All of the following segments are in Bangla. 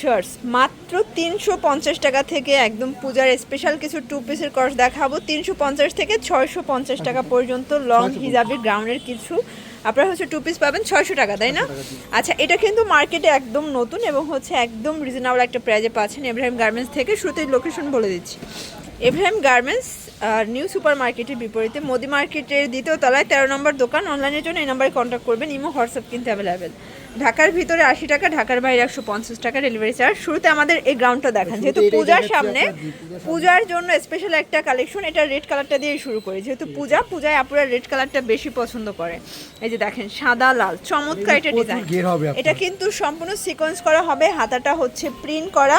শর্টস মাত্র তিনশো পঞ্চাশ টাকা থেকে একদম পূজার স্পেশাল কিছু টু পিসের কর্স দেখাবো। তিনশো পঞ্চাশ থেকে ছয়শো পঞ্চাশ টাকা পর্যন্ত লং হিজাবি গ্রাউন্ডের কিছু। আপনারা হচ্ছে টু পিস পাবেন ছয়শো টাকা তাই না? আচ্ছা এটা কিন্তু মার্কেটে একদম নতুন এবং হচ্ছে একদম রিজনেবল একটা প্রাইজে পাচ্ছেন এব্রাহিম গার্মেন্টস থেকে। শুরুতেই লোকেশন বলে দিচ্ছি। এব্রাহিম গার্মেন্টস নিউ সুপার মার্কেটের বিপরীতে মোদি মার্কেটের দ্বিতীয় তলায় তেরো নম্বর দোকান। অনলাইনের জন্য এই নাম্বারে কন্ট্যাক্ট করবেন। ইমো হোয়াটসঅ্যাপ কিন্তু অ্যাভেলেবেল ঢাকার ভিতরে আশি টাকা ঢাকার বাইরে একশো পঞ্চাশ টাকা ডেলিভারি চার্জ শুরুতে আমাদের এই গ্রাউন্ডটা দেখান যেহেতু পূজার সামনে পূজার জন্য স্পেশাল একটা কালেকশন এটা রেড কালারটা দিয়ে শুরু করি। যেহেতু পূজা পূজায় আপুরা রেড কালারটা বেশি পছন্দ করে। এই যে দেখেন সাদা লাল চমৎকার এটা ডিজাইন আপনার। এটা কিন্তু সম্পূর্ণ সিকোয়েন্স করা হবে হাতাটা হচ্ছে প্রিন্ট করা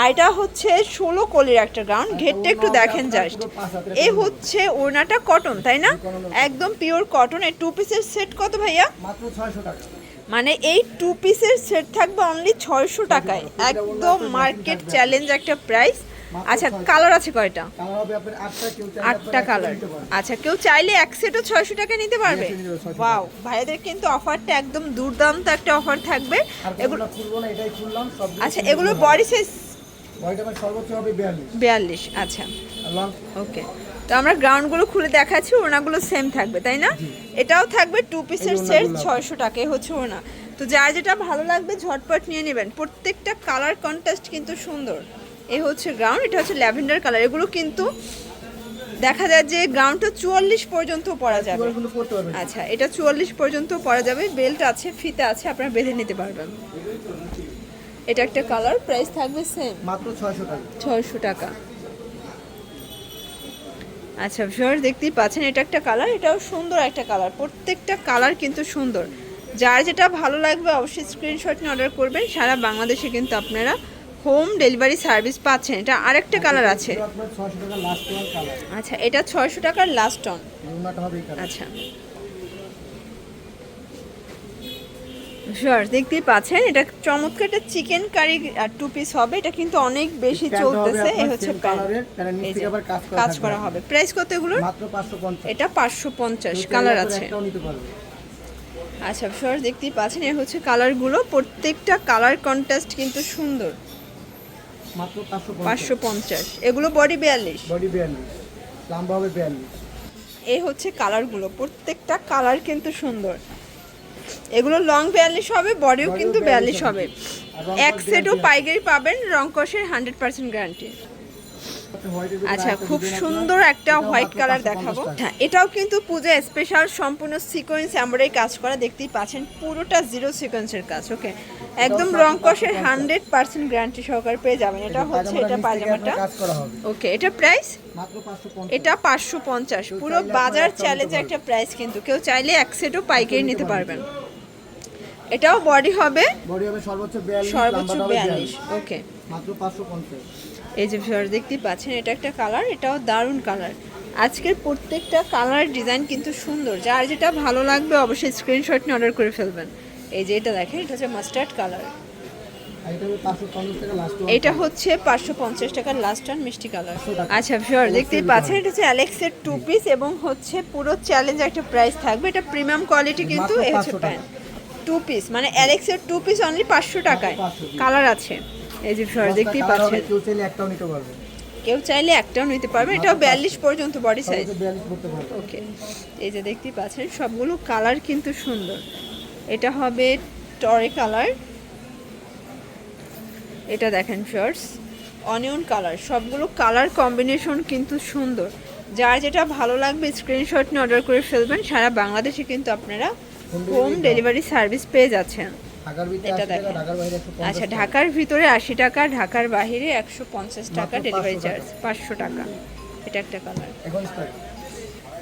আর এটা হচ্ছে ষোলো কলির একটা গ্রাউন্ড ঘেরটা একটু দেখেন জাস্ট এ হচ্ছে ওড়নাটা কটন তাই না? একদম পিওর কটন এর টু পিসের সেট কত ভাইয়া? মাত্র ছয়শো টাকা। মানে এই টু পিসের সেট থাকবে অনলি ছয়শো টাকায়। একদম মার্কেট চ্যালেঞ্জ একটা প্রাইস আচ্ছা কালার আছে কয়টা? আটটা কালার আচ্ছা কেউ চাইলে এক সেটও ছয়শো টাকা নিতে পারবে? Yes, নিতে পারবে, 600 ওয়াও ভাইয়াদের কিন্তু অফারটা একদম দুর্দান্ত একটা অফার থাকবে। এগুলো আচ্ছা এগুলো বডি সাইজ বিয়াল্লিশ। আচ্ছা। ওকে তো আমরা গ্রাউন্ডগুলো খুলে দেখাচ্ছি ওনাগুলো সেম থাকবে তাই না? এটাও থাকবে টু পিসের সেট। ছয়শো টাকায় হচ্ছে ওনা তো যার যেটা ভালো লাগবে ঝটপট নিয়ে নেবেন। প্রত্যেকটা কালার কন্ট্রাস্ট কিন্তু সুন্দর। এ হচ্ছে গ্রাউন্ড এটা হচ্ছে ল্যাভেন্ডার কালার এগুলো কিন্তু দেখা যায় যে গ্রাউন্ডটা চুয়াল্লিশ পর্যন্ত পরা যাবে। আচ্ছা এটা চুয়াল্লিশ পর্যন্ত পরা যাবে। বেল্ট আছে ফিতা আছে আপনারা বেঁধে নিতে পারবেন। এটা একটা কালার প্রাইস থাকবে সেম মাত্র ছয়শো টাকা। ছয়শো টাকা। আচ্ছা ভিউয়ার্স দেখতেই পাচ্ছেন এটা একটা কালার এটাও সুন্দর একটা কালার প্রত্যেকটা কালার কিন্তু সুন্দর। যার যেটা ভালো লাগবে অবশ্যই স্ক্রিনশট নিয়ে অর্ডার করবেন। সারা বাংলাদেশে কিন্তু আপনারা হোম ডেলিভারি সার্ভিস পাচ্ছেন। এটা আরেকটা কালার আছে। আচ্ছা এটা ছয়শো টাকার লাস্ট কালার আচ্ছা। ভিউয়ার্স দেখতেই পাচ্ছেন এটা চমৎকার একটা চিকেন কারি টু পিস হবে এটা কিন্তু অনেক বেশি চলতেছে এই হচ্ছে কাজ করা হবে। প্রাইস কত পঞ্চাশ। এটা পাঁচশো পঞ্চাশ কালার আছে। আচ্ছা সর দেখতেই পাচ্ছেন এ হচ্ছে কালারগুলো প্রত্যেকটা কালার কন্ট্রাস্ট কিন্তু সুন্দর। পাঁচশো পঞ্চাশ। এগুলো বডি বিয়াল্লিশ। বডি বিয়াল্লিশ লম্বা হবে বিয়াল্লিশ। এই হচ্ছে কালারগুলো প্রত্যেকটা কালার কিন্তু সুন্দর। এগুলো লং বিয়াল্লিশ হবে বডিও কিন্তু বিয়াল্লিশ হবে। এক সেটও পাইকারি পাবেন রং কষের হান্ড্রেড পার্সেন্ট গ্যারান্টি আচ্ছা খুব সুন্দর একটা হোয়াইট কালার দেখাবো। হ্যাঁ এটাও কিন্তু পূজা স্পেশাল সম্পূর্ণ সিকোয়েন্স এমব্রয়ডারি কাজ করা। দেখতেই পাচ্ছেন পুরোটা জিরো সিকোয়েন্সের কাজ ওকে একদম রং কষের হান্ড্রেড পার্সেন্ট গ্যারান্টি সহকারে পেয়ে যাবেন। এটা হচ্ছে এটা হবে। ওকে এটা প্রাইস এটা পাঁচশো পঞ্চাশ। পুরো বাজার চ্যালেঞ্জ একটা প্রাইস কিন্তু। কেউ চাইলে এক সেটও পাইকারি নিতে পারবেন। এটাও বডি হবে? বডি হবে সর্বোচ্চ বিয়াল্লিশ সর্বোচ্চ লম্বাটা হবে বিয়াল্লিশ বিয়াল্লিশ। ওকে মাত্র পাঁচশো পঞ্চাশ। এই যে ভিউয়ার দেখতেই পাচ্ছেন এটা একটা কালার এটাও দারুণ কালার আজকের প্রত্যেকটা কালার ডিজাইন কিন্তু সুন্দর। যার যেটা ভালো লাগবে অবশ্যই স্ক্রিনশট নিয়ে অর্ডার করে ফেলবেন। এই যে এটা দেখেন এটা হচ্ছে মাস্টার্ড কালার এটা হচ্ছে পাঁচশো পঞ্চাশ টাকার লাস্ট অন মিষ্টি কালার আচ্ছা ভিউয়ার দেখতেই পাচ্ছেন এটা হচ্ছে অ্যালেক্সের টু পিস এবং হচ্ছে পুরো চ্যালেঞ্জ একটা প্রাইস থাকবে। এটা প্রিমিয়াম কোয়ালিটি কিন্তু এই হচ্ছে প্যান্ট টু পিস মানে অ্যালেক্সের টু পিস অনলি পাঁচশো টাকায়। কালার আছে। এই যে ভিউয়ার দেখতেই পাচ্ছেন। কেউ চাইলে একটাও নিতে পারবে। কেউ চাইলে একটাও নিতে পারবে এটাও বিয়াল্লিশ পর্যন্ত বডি সাইজ ওকে এই যে দেখতেই পাচ্ছেন সবগুলো কালার কিন্তু সুন্দর। এটা হবে টরে কালার এটা দেখেন শর্টস অনিয়ন কালার সবগুলো কালার কম্বিনেশন কিন্তু সুন্দর। যার যেটা ভালো লাগবে স্ক্রিনশট নিয়ে অর্ডার করে ফেলবেন। সারা বাংলাদেশে কিন্তু আপনারা হোম ডেলিভারি সার্ভিস পেয়ে যাচ্ছেন। এটা দেখেন। আচ্ছা ঢাকার ভিতরে আশি টাকা ঢাকার বাইরে একশো পঞ্চাশ টাকা ডেলিভারি চার্জ পাঁচশো টাকা। এটা একটা কালার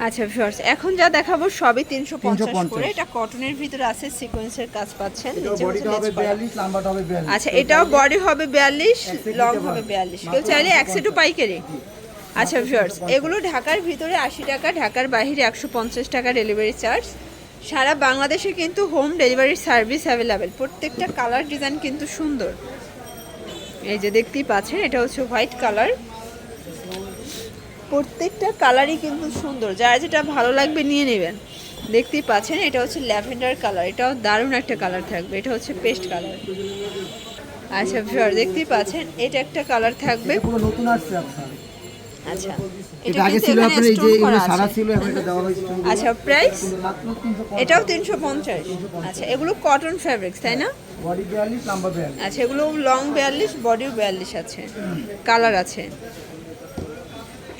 আচ্ছা ভিউয়ার্স এখন যা দেখাবো সবই তিনশো পঞ্চাশ 350 করে এটা কটনের ভিতরে আছে সিকোয়েন্সের কাজ পাচ্ছেন। আচ্ছা এটাও বডি হবে বিয়াল্লিশ এক set লং হবে পারবেন। বিয়াল্লিশ মাত্র কেউ চাইলে এক 350 সেটও পাইকারি। আচ্ছা ভিউয়ার্স এগুলো ঢাকার ভিতরে আশি টাকা ঢাকার বাইরে একশো পঞ্চাশ টাকা ডেলিভারি চার্জ সারা বাংলাদেশে কিন্তু হোম ডেলিভারি সার্ভিস অ্যাভেলেবেল প্রত্যেকটা কালার ডিজাইন কিন্তু সুন্দর। এই যে দেখতেই পাচ্ছেন, এটা হচ্ছে হোয়াইট কালার প্রত্যেকটা কালারই কিন্তু সুন্দর। যার যেটা ভালো লাগবে নিয়ে নেবেন। দেখতেই পাচ্ছেন, এটা হচ্ছে ল্যাভেন্ডার কালার এটাও দারুণ একটা কালার থাকবে। এটা হচ্ছে পেস্ট কালার আচ্ছা ভিউয়ার দেখতেই পাচ্ছেন, এটা একটা কালার থাকবে। নতুন আসছে আপনার আচ্ছা। এটা আগে ছিল আপনার এই যে এগুলো সারা ছিল এখন এটা দেওয়া হয়েছে আচ্ছা প্রাইস এটাও তিনশো পঞ্চাশ। আচ্ছা এগুলো কটন ফ্যাব্রিক্স তাই না? বডি আচ্ছা এগুলো লং বিয়াল্লিশ বডিও বিয়াল্লিশ আছে। কালার আছে।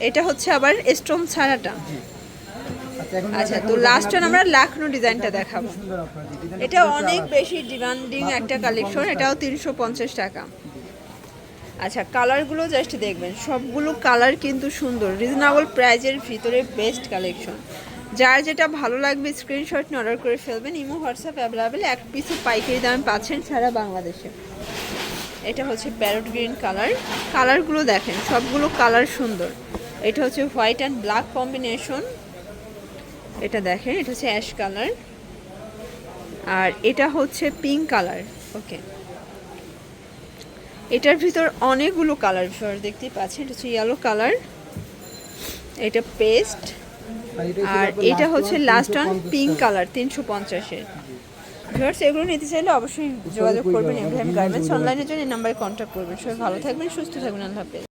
এটা হচ্ছে আবার স্টোন ছাড়াটা। আচ্ছা আচ্ছা তো লাস্ট আমরা লাখনো ডিজাইনটা দেখাবো। এটা অনেক বেশি ডিমান্ডিং একটা কালেকশন এটাও তিনশো পঞ্চাশ টাকা। আচ্ছা কালারগুলো জাস্ট দেখবেন। সবগুলো কালার কিন্তু সুন্দর রিজনেবল প্রাইজের ভিতরে বেস্ট কালেকশন যার যেটা ভালো লাগবে স্ক্রিনশট নিয়ে অর্ডার করে ফেলবেন। ইমো হোয়াটসঅ্যাপ অ্যাভেলেবেল এক পিসে পাইকারি দামে পাচ্ছেন সারা বাংলাদেশে। এটা হচ্ছে প্যারট গ্রিন কালার কালারগুলো দেখেন, সবগুলো কালার সুন্দর। এটা হচ্ছে হোয়াইট অ্যান্ড ব্ল্যাক কম্বিনেশন এটা দেখেন, এটা হচ্ছে অ্যাশ কালার আর এটা হচ্ছে পিঙ্ক কালার ওকে এটার ভিতর অনেকগুলো কালার ভিতর দেখতেই পাচ্ছেন। এটা হচ্ছে ইয়েলো কালার এটা পেস্ট আর এটা হচ্ছে লাস্ট অন পিঙ্ক কালার তিনশো পঞ্চাশের। ভিউয়ার্স এগুলো নিতে চাইলে অবশ্যই যোগাযোগ করবেন ইব্রাহিম গার্মেন্টস অনলাইনের জন্য এই নাম্বারে কন্ট্যাক্ট করবেন। সবাই ভালো থাকবেন সুস্থ থাকবেন আল্লাহ হাফেজ।